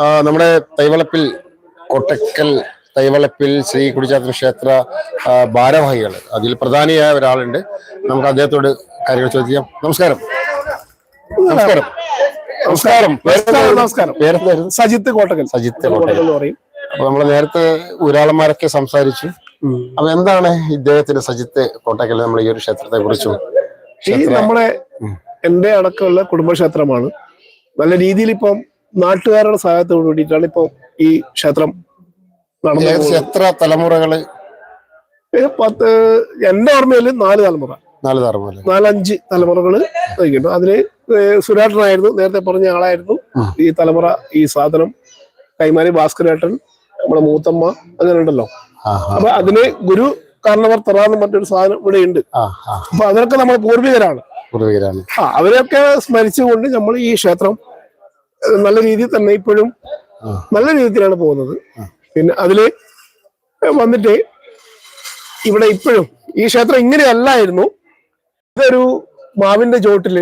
നമ്മുടെ തൈവളപ്പിൽ കൊട്ടക്കൽ തൈവളപ്പിൽ ശ്രീ കുടിച്ചാത്തൻ ക്ഷേത്ര ഭാരവാഹികൾ അതിൽ പ്രധാനിയായ ഒരാളുണ്ട്. നമുക്ക് അദ്ദേഹത്തോട് കാര്യങ്ങൾ ചോദിക്കാം. നമസ്കാരം. നമസ്കാരം. നമസ്കാരം. പേരെന്തായിരുന്നു? നമസ്കാരം. പേരെന്തായിരുന്നു? സജിത്ത് കോട്ടക്കൽ. സജിത്ത് കോട്ടക്കൽ. പറയും. അപ്പൊ നമ്മൾ നേരത്തെ ഊരാളന്മാരൊക്കെ സംസാരിച്ചു. അപ്പൊ എന്താണ് ഇദ്ദേഹത്തിന്റെ സജിത്ത് കോട്ടക്കൽ നമ്മൾ ഈ ഒരു ക്ഷേത്രത്തെ കുറിച്ചും ഈ നമ്മളെ എന്റെ അടക്കമുള്ള കുടുംബക്ഷേത്രമാണ്. നല്ല രീതിയിൽ ഇപ്പം നാട്ടുകാരുടെ സഹായത്തോട് കൂടിയിട്ടാണ് ഇപ്പൊ ഈ ക്ഷേത്രം എത്ര തലമുറകൾ പത്ത് എന്റെ ഓർമ്മയിൽ നാല് തലമുറ. നാല് തലമുറ നാലഞ്ച് തലമുറകൾ നയിക്കുന്നു അതിൽ സുരേട്ടനായിരുന്നു നേരത്തെ പറഞ്ഞ ആളായിരുന്നു. ഈ തലമുറ ഈ സാധനം കൈമാരി ഭാസ്കരേട്ടൻ നമ്മുടെ മൂത്തമ്മ അങ്ങനെ ഉണ്ടല്ലോ. അപ്പൊ അതിന് ഗുരു കാരണവർ തറാന്ന് മറ്റൊരു സാധനം ഇവിടെ ഉണ്ട്. അപ്പൊ അതിനൊക്കെ നമ്മുടെ പൂർവികരാണ്. പൂർവികരാണ്. ആ അവരെയൊക്കെ സ്മരിച്ചുകൊണ്ട് നമ്മൾ ഈ ക്ഷേത്രം നല്ല രീതിയിൽ തന്നെ ഇപ്പോഴും. നല്ല രീതിയിലാണ് പോകുന്നത്. പിന്നെ അതിൽ വന്നിട്ട് ഇവിടെ ഇപ്പോഴും ഈ ക്ഷേത്രം ഇങ്ങനെയല്ലായിരുന്നു. ഇതൊരു മാവിന്റെ ചോട്ടിൽ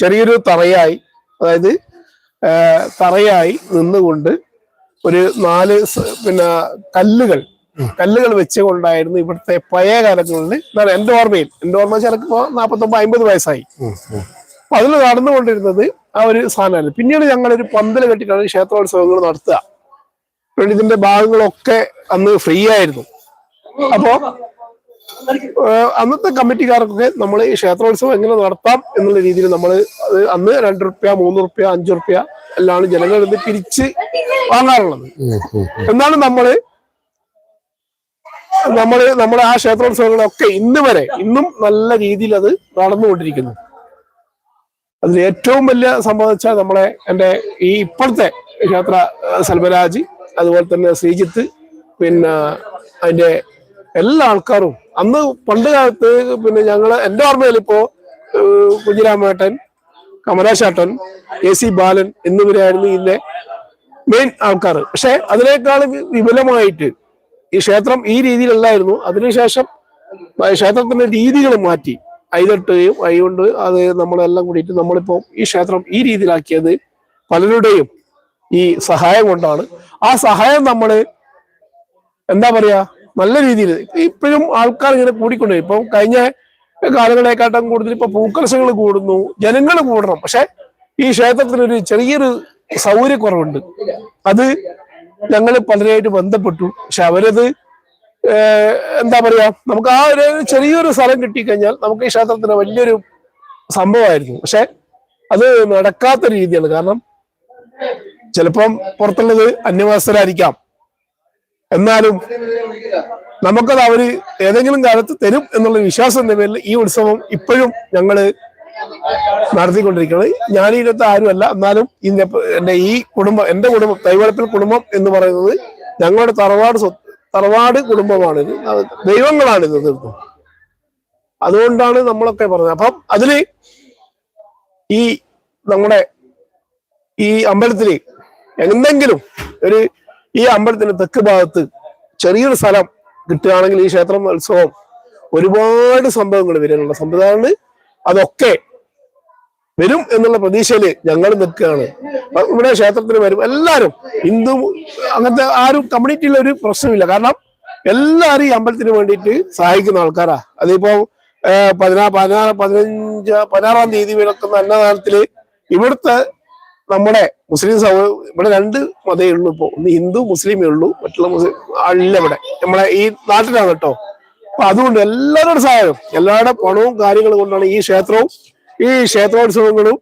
ചെറിയൊരു തറയായി അതായത് തറയായി നിന്നുകൊണ്ട് ഒരു നാല് പിന്നെ കല്ലുകൾ കല്ലുകൾ വെച്ചുകൊണ്ടായിരുന്നു ഇവിടുത്തെ പഴയ കാലങ്ങളിൽ എന്താണ് എന്റെ ഓർമ്മയിൽ. എന്റെ ഓർമ്മ ഇപ്പോ നാപ്പത്തൊമ്പത് അമ്പത് വയസ്സായി. അപ്പൊ അതിൽ നടന്നുകൊണ്ടിരുന്നത് ആ ഒരു സാധനമായിരുന്നു. പിന്നീട് ഞങ്ങൾ ഒരു പന്തൽ കെട്ടിട്ടാണ് ക്ഷേത്രോത്സവങ്ങൾ നടത്തുക. അതുകൊണ്ട് ഇതിന്റെ ഭാഗങ്ങളൊക്കെ അന്ന് ഫ്രീ ആയിരുന്നു. അപ്പോ അന്നത്തെ കമ്മിറ്റിക്കാർക്കൊക്കെ നമ്മൾ ഈ ക്ഷേത്രോത്സവം എങ്ങനെ നടത്താം എന്നുള്ള രീതിയിൽ നമ്മൾ അത് അന്ന് രണ്ട് റുപ്യ മൂന്ന് റുപ്യ അഞ്ചു റുപ്യ എല്ലാം ജനങ്ങളിൽ നിന്ന് പിരിച്ച് വാങ്ങാറുള്ളത്. എന്നാണ് നമ്മൾ നമ്മൾ നമ്മുടെ ആ ക്ഷേത്രോത്സവങ്ങളൊക്കെ ഇന്ന് വരെ ഇന്നും നല്ല രീതിയിൽ അത് നടന്നുകൊണ്ടിരിക്കുന്നു. അതിൽ ഏറ്റവും വലിയ സംഭവം വെച്ചാൽ നമ്മളെ എന്റെ ഈ ഇപ്പോഴത്തെ ക്ഷേത്ര സൽബരാജി അതുപോലെ തന്നെ ശ്രീജിത്ത് പിന്നെ അതിന്റെ എല്ലാ ആൾക്കാരും അന്ന് പണ്ട് കാലത്ത് പിന്നെ ഞങ്ങൾ എന്റെ ഓർമ്മയിൽ ഇപ്പോൾ കുഞ്ഞിരാമേട്ടൻ കമലാശേട്ടൻ എ സി ബാലൻ എന്നിവരായിരുന്നു ഇതിന്റെ മെയിൻ ആൾക്കാർ പക്ഷെ അതിനേക്കാൾ വിപുലമായിട്ട് ഈ ക്ഷേത്രം ഈ രീതിയിലല്ലായിരുന്നു. അതിനുശേഷം ക്ഷേത്രത്തിന്റെ രീതികൾ മാറ്റി. അയിലിട്ടുകയും അയികൊണ്ട് അത് നമ്മളെല്ലാം കൂടിയിട്ട് നമ്മളിപ്പോ ഈ ക്ഷേത്രം ഈ രീതിയിലാക്കിയത് പലരുടെയും ഈ സഹായം കൊണ്ടാണ്. ആ സഹായം നമ്മൾ എന്താ പറയാ നല്ല രീതിയിൽ ഇപ്പോഴും ആൾക്കാർ ഇങ്ങനെ കൂടിക്കൊണ്ടേ ഇപ്പം കഴിഞ്ഞ കാലങ്ങളെക്കാട്ടും കൂടുതൽ ഇപ്പൊ പൂക്കലശങ്ങൾ കൂടുന്നു ജനങ്ങൾ കൂടണം. പക്ഷെ ഈ ക്ഷേത്രത്തിനൊരു ചെറിയൊരു സൗകര്യക്കുറവുണ്ട്. അത് ഞങ്ങൾ പലരായിട്ട് ബന്ധപ്പെട്ടു. പക്ഷെ അവരത് എന്താ പറയാ നമുക്ക് ആ ഒരു ചെറിയൊരു സ്ഥലം കിട്ടിക്കഴിഞ്ഞാൽ നമുക്ക് ഈ ക്ഷേത്രത്തിന് വലിയൊരു സംഭവമായിരുന്നു പക്ഷെ അത് നടക്കാത്ത രീതിയാണ്. കാരണം ചിലപ്പം പുറത്തുള്ളത് അന്യവാസരായിരിക്കാം എന്നാലും നമുക്കത് അവർ ഏതെങ്കിലും കാലത്ത് തരും എന്നുള്ള വിശ്വാസത്തിന്റെ പേരിൽ ഈ ഉത്സവം ഇപ്പോഴും ഞങ്ങൾ നടത്തിക്കൊണ്ടിരിക്കുന്നത് ഞാൻ ഇതിനകത്ത് ആരുമല്ല. എന്നാലും ഇതിന്റെ എന്റെ ഈ കുടുംബം എന്റെ കുടുംബം തൈവളപ്പിൽ കുടുംബം എന്ന് പറയുന്നത് ഞങ്ങളുടെ തറവാട് സ്വത്ത് തറവാട് കുടുംബമാണിത്. ദൈവങ്ങളാണ് ദൈവങ്ങളാണിത് തീർത്തും. അതുകൊണ്ടാണ് നമ്മളൊക്കെ പറഞ്ഞത്. അപ്പം അതിൽ ഈ നമ്മുടെ ഈ അമ്പലത്തിൽ എന്തെങ്കിലും ഒരു ഈ അമ്പലത്തിന്റെ തെക്ക് ഭാഗത്ത് ചെറിയൊരു സ്ഥലം കിട്ടുകയാണെങ്കിൽ ഈ ക്ഷേത്രം ഉത്സവം ഒരുപാട് സംഭവങ്ങൾ വരാനുള്ള സംവിധാനം അതൊക്കെ വരും എന്നുള്ള പ്രതീക്ഷയിൽ ഞങ്ങൾ നിൽക്കുകയാണ്. ഇവിടെ ക്ഷേത്രത്തിന് വരും. എല്ലാവരും ഹിന്ദു അങ്ങനത്തെ ആരും കമ്മ്യൂണിറ്റിയിലെ ഒരു പ്രശ്നമില്ല. കാരണം എല്ലാവരും ഈ അമ്പലത്തിന് വേണ്ടിയിട്ട് സഹായിക്കുന്ന ആൾക്കാരാ. അതിപ്പോ പതിനാ പതിനാറ് പതിനഞ്ച് പതിനാറാം തീയതി വിളക്കുന്ന അന്നദാനത്തിൽ ഇവിടുത്തെ നമ്മുടെ മുസ്ലിം സഹോ ഇവിടെ രണ്ട് മതേ ഉള്ളൂ ഇപ്പോ. ഒന്ന് ഹിന്ദു മുസ്ലിമേ ഉള്ളൂ. മറ്റുള്ള മുസ്ലിം അല്ല ഇവിടെ. നമ്മളെ ഈ നാട്ടിലാണ് കേട്ടോ. അപ്പൊ അതുകൊണ്ട് എല്ലാവരുടെ സഹായം. എല്ലാവരുടെ പണവും കാര്യങ്ങളും കൊണ്ടാണ് ഈ ക്ഷേത്രവും ഈ ക്ഷേത്രോത്സവങ്ങളും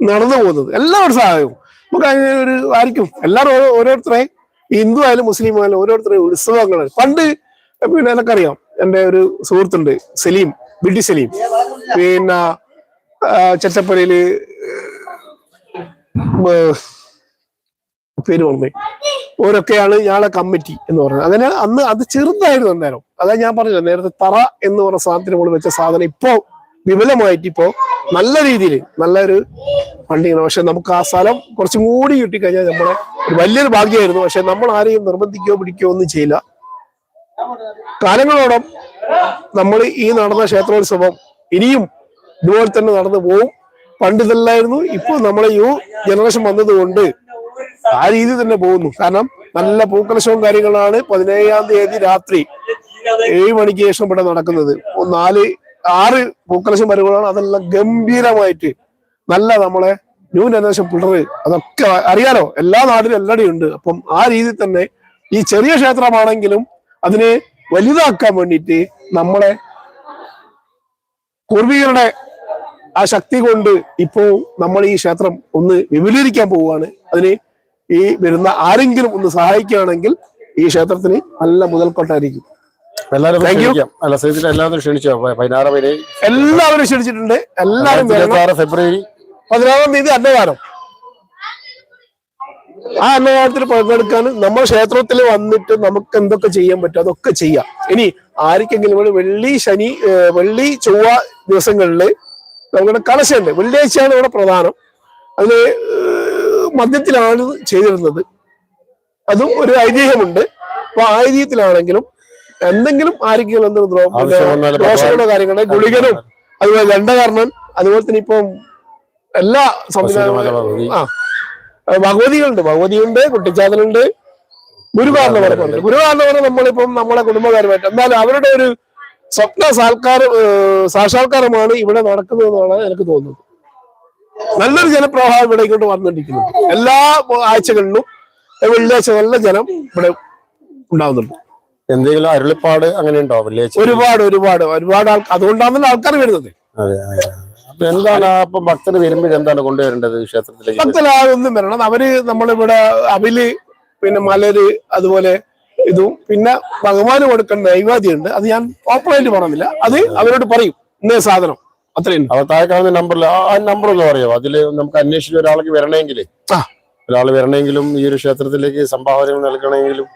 നടന്നു പോകുന്നത്. എല്ലാ സഹായവും നമുക്ക് അങ്ങനെ ഒരു ആയിരിക്കും. എല്ലാവരും ഓരോ- ഓരോരുത്തരെ ഹിന്ദു ആയാലും മുസ്ലിം ആയാലും ഓരോരുത്തരെ ഉത്സവങ്ങൾ. പണ്ട് പിന്നെ എനിക്കറിയാം. എന്റെ ഒരു സുഹൃത്തുണ്ട് സലീം ബിഡി സലീം. പിന്നെ ചെറ്റപ്പലയിൽ പേര് പറഞ്ഞേ ഓരൊക്കെയാണ് ഞങ്ങളെ കമ്മിറ്റി എന്ന് പറയുന്നത് അങ്ങനെ അന്ന് അത് ചെറുതായിരുന്നു അന്നേരം. അതാ ഞാൻ പറഞ്ഞത്. നേരത്തെ തറ എന്ന് പറഞ്ഞ സാധനത്തിന് മുകളിൽ വെച്ച സാധനം ഇപ്പോ വിപുലമായിട്ട് ഇപ്പോ നല്ല രീതിയിൽ നല്ലൊരു ഫണ്ടിങ് പക്ഷെ നമുക്ക് ആ സ്ഥലം കുറച്ചും കൂടി കിട്ടിക്കഴിഞ്ഞാൽ നമ്മളെ ഒരു വലിയൊരു ഭാഗ്യമായിരുന്നു. പക്ഷെ നമ്മൾ ആരെയും നിർബന്ധിക്കുകയോ പിടിക്കുകയോ ഒന്നും ചെയ്യില്ല. കാലങ്ങളോളം നമ്മൾ ഈ നടന്ന ക്ഷേത്രോത്സവം ഇനിയും ഇതുപോലെ തന്നെ നടന്നു പോവും. പണ്ട് ഇതല്ലായിരുന്നു. ഇപ്പൊ നമ്മളെ യു ജനറേഷൻ വന്നതുകൊണ്ട് ആ രീതി തന്നെ പോകുന്നു. കാരണം നല്ല പൂക്കലശവും കാര്യങ്ങളാണ് പതിനേഴാം തീയതി രാത്രി ഏഴ് മണിക്ക് ശേഷം ഇവിടെ നടക്കുന്നത്. നാല് ആറ് പൂക്കലശം വരവുകളാണ്. അതെല്ലാം ഗംഭീരമായിട്ട് നല്ല നമ്മളെ ന്യൂ ജനറേഷൻ പിള്ളേർ അതൊക്കെ അറിയാലോ. എല്ലാ നാട്ടിലും എല്ലായിടെയും ഉണ്ട്. അപ്പം ആ രീതിയിൽ തന്നെ ഈ ചെറിയ ക്ഷേത്രമാണെങ്കിലും അതിനെ വലുതാക്കാൻ വേണ്ടിയിട്ട് നമ്മളെ പൂർവികരുടെ ആ ശക്തി കൊണ്ട് ഇപ്പോ നമ്മൾ ഈ ക്ഷേത്രം ഒന്ന് വിപുലീകരിക്കാൻ പോവുകയാണ്. അതിന് ഈ വരുന്ന ആരെങ്കിലും ഒന്ന് സഹായിക്കുകയാണെങ്കിൽ ഈ ക്ഷേത്രത്തിന് നല്ല മുതൽക്കൊട്ടായിരിക്കും. എല്ലാവരും ക്ഷണിച്ചോ? പതിനാറ് പേര് ക്ഷണിച്ചിട്ടുണ്ട്. എല്ലാവരും ഫെബ്രുവരി. പതിനാറാം തീയതി അന്നദാനം. ആ അന്നദാനത്തിൽ പങ്കെടുക്കാൻ നമ്മൾ ക്ഷേത്രത്തിൽ വന്നിട്ട് നമുക്ക് എന്തൊക്കെ ചെയ്യാൻ പറ്റും? അതൊക്കെ ചെയ്യാം. ഇനി ആർക്കെങ്കിലും ഇവിടെ വെള്ളി ശനി വെള്ളി ചൊവ്വ ദിവസങ്ങളിൽ നമ്മുടെ കലശമുണ്ട് വെള്ളിയാഴ്ചയാണ് ഇവിടെ പ്രധാനം. അതിന് മദ്യത്തിലാണ് ചെയ്തിരുന്നത്. അതും ഒരു ഐതിഹ്യമുണ്ട്. അപ്പൊ ആ ഐതിഹ്യത്തിലാണെങ്കിലും എന്തെങ്കിലും ആരെങ്കിലും എന്തെങ്കിലും ദോഷങ്ങളോ കാര്യങ്ങളോ ഗുളികനും അതുപോലെ ദണ്ഡകാരണൻ അതുപോലെ തന്നെ ഇപ്പം എല്ലാ സംവിധാനങ്ങളും. ആ. ഭഗവതികളുണ്ട്. ഭഗവതിയുണ്ട് കുട്ടിച്ചാതനുണ്ട് ഗുരുകാരണവരമുണ്ട് ഗുരുകാരണവരെ നമ്മളിപ്പം നമ്മളെ കുടുംബകാരുമായിട്ട് എന്നാലും അവരുടെ ഒരു സ്വപ്ന സാൽക്കാർ സാക്ഷാത്കാരമാണ് ഇവിടെ നടക്കുന്നതെന്നാണ് എനിക്ക് തോന്നുന്നത്. നല്ലൊരു ജനപ്രവാഹം ഇവിടെ ഇങ്ങോട്ട് വന്നിട്ടിരിക്കുന്നു എല്ലാ ആഴ്ചകളിലും വെള്ളിയാഴ്ച നല്ല ജനം ഇവിടെ ഉണ്ടാവുന്നുണ്ട്. എന്തെങ്കിലും അരുളിപ്പാട് അങ്ങനെ ഉണ്ടോ ഒരുപാട് ഒരുപാട് ഒരുപാട് ആൾക്കാർ അതുകൊണ്ടാണല്ലോ ആൾക്കാർ വരുന്നത്. അപ്പൊ എന്താണ് അപ്പൊ ഭക്തർ വരുമ്പോൾ എന്താണ് കൊണ്ടുവരേണ്ടത് ക്ഷേത്രത്തിലേക്ക്? ഭക്തലാതൊന്നും വരണം. അവർ നമ്മളിവിടെ അവിൽ പിന്നെ മലര് അതുപോലെ ഇതും. പിന്നെ ഭഗവാന് കൊടുക്കേണ്ട നൈവേദ്യമുണ്ട് അത് ഞാൻ ഓപ്പണായിട്ട് പറഞ്ഞില്ല. അത് അവരോട് പറയും. ഇന്നേ സാധനം. അത്രയും. അവ താഴെ കാണുന്ന നമ്പറിൽ ആ നമ്പർ ഒന്ന് പറയോ അതിൽ നമുക്ക് അന്വേഷിച്ച് ഒരാൾക്ക് വരണമെങ്കിൽ. ഒരാൾ വരണമെങ്കിലും ഈ ഒരു ക്ഷേത്രത്തിലേക്ക് സംഭാവനകൾ നൽകണമെങ്കിലും.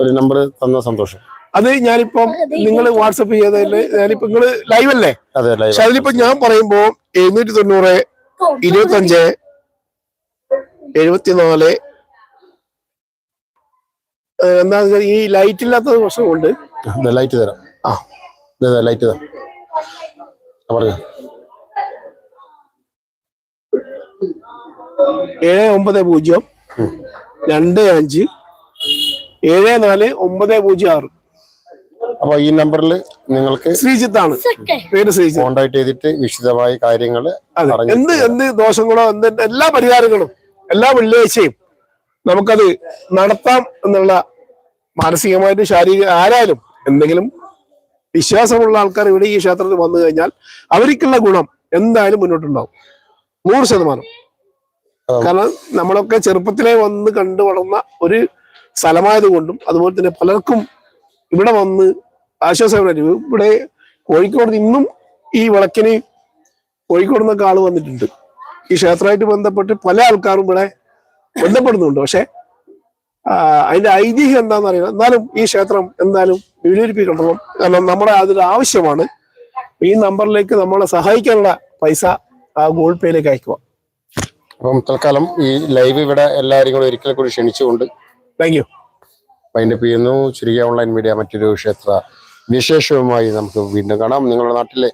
ഒരു നമ്പർ തന്ന സന്തോഷം. അത് ഞാനിപ്പം നിങ്ങൾ വാട്സപ്പ് ചെയ്തതിൽ ഞാനിപ്പോ നിങ്ങൾ ലൈവ് അല്ലേ? പക്ഷെ അതിലിപ്പോ ഞാൻ പറയുമ്പോ എഴുന്നൂറ്റി തൊണ്ണൂറ് ഇരുപത്തി അഞ്ച് എഴുപത്തിനാല് എന്താ ഈ ലൈറ്റ് ഇല്ലാത്തത് പ്രശ്നം കൊണ്ട് ലൈറ്റ് തരാം. ആ. ലൈറ്റ് തരാം. പറഞ്ഞോ. ഏഴ് ഒമ്പത് പൂജ്യം രണ്ട് അഞ്ച് ഏഴ് നാല് ഒമ്പത് പൂജ്യം ആറ്. അപ്പൊ ഈ നമ്പറിൽ നിങ്ങൾക്ക് ശ്രീജിത്താണ്. പേര് ശ്രീജിത്ത്. കോണ്ടാക്ട് ചെയ്തിട്ട് വിശദമായ കാര്യങ്ങൾ എന്ത് എന്ത് ദോഷങ്ങളോ എന്ത് എല്ലാ പരിഹാരങ്ങളും എല്ലാ വെള്ളിയാഴ്ചയും നമുക്കത് നടത്താം എന്നുള്ള മാനസികമായിട്ട് ശാരീരിക ആരായാലും എന്തെങ്കിലും വിശ്വാസമുള്ള ആൾക്കാർ ഇവിടെ ഈ ക്ഷേത്രത്തിൽ വന്നു കഴിഞ്ഞാൽ അവർക്കുള്ള ഗുണം എന്തായാലും മുന്നോട്ടുണ്ടാവും. നൂറ് ശതമാനം. കാരണം നമ്മളൊക്കെ ചെറുപ്പത്തിലേ വന്ന് കണ്ടു വളർന്ന ഒരു സ്ഥലമായത് കൊണ്ടും അതുപോലെ തന്നെ പലർക്കും ഇവിടെ വന്ന് ആശ്വാസമായിട്ട് ഇവിടെ കോഴിക്കോട് ഇന്നും ഈ വിളക്കിന് കോഴിക്കോട് നിന്നൊക്കെ ആൾ വന്നിട്ടുണ്ട്. ഈ ക്ഷേത്രമായിട്ട് ബന്ധപ്പെട്ട് പല ആൾക്കാരും ഇവിടെ ബന്ധപ്പെടുന്നുണ്ട്. പക്ഷെ അതിന്റെ ഐതിഹ്യം എന്താണെന്ന് അറിയാം എന്നാലും ഈ ക്ഷേത്രം എന്തായാലും വിപുലീകരിപ്പിക്കണം കാരണം നമ്മുടെ അതൊരു ആവശ്യമാണ്. ഈ നമ്പറിലേക്ക് നമ്മളെ സഹായിക്കാനുള്ള പൈസ ആ ഗൂഗിൾ പേയിലേക്ക് അയക്കുക. അപ്പം തൽക്കാലം ഈ ലൈവ് ഇവിടെ എല്ലാവരും കൂടെ ഒരിക്കൽ കൂടി ക്ഷണിച്ചുകൊണ്ട് താങ്ക് യു. വൈൻഡപ്പ് ചെയ്യുന്നു ശരിക്കും ഓൺലൈൻ മീഡിയ മറ്റൊരു ക്ഷേത്ര വിശേഷവുമായി നമുക്ക് വീണ്ടും കാണാം. നിങ്ങളുടെ നാട്ടിലെ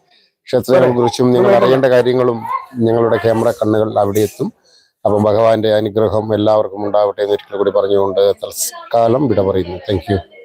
ക്ഷേത്രങ്ങളെ കുറിച്ചും നിങ്ങൾ അറിയേണ്ട കാര്യങ്ങളും ഞങ്ങളുടെ ക്യാമറ കണ്ണുകൾ അവിടെ എത്തും. അപ്പം ഭഗവാന്റെ അനുഗ്രഹം എല്ലാവർക്കും ഉണ്ടാവട്ടെ എന്ന് ഒരിക്കൽ കൂടി പറഞ്ഞുകൊണ്ട് തൽക്കാലം വിട പറയുന്നു. താങ്ക്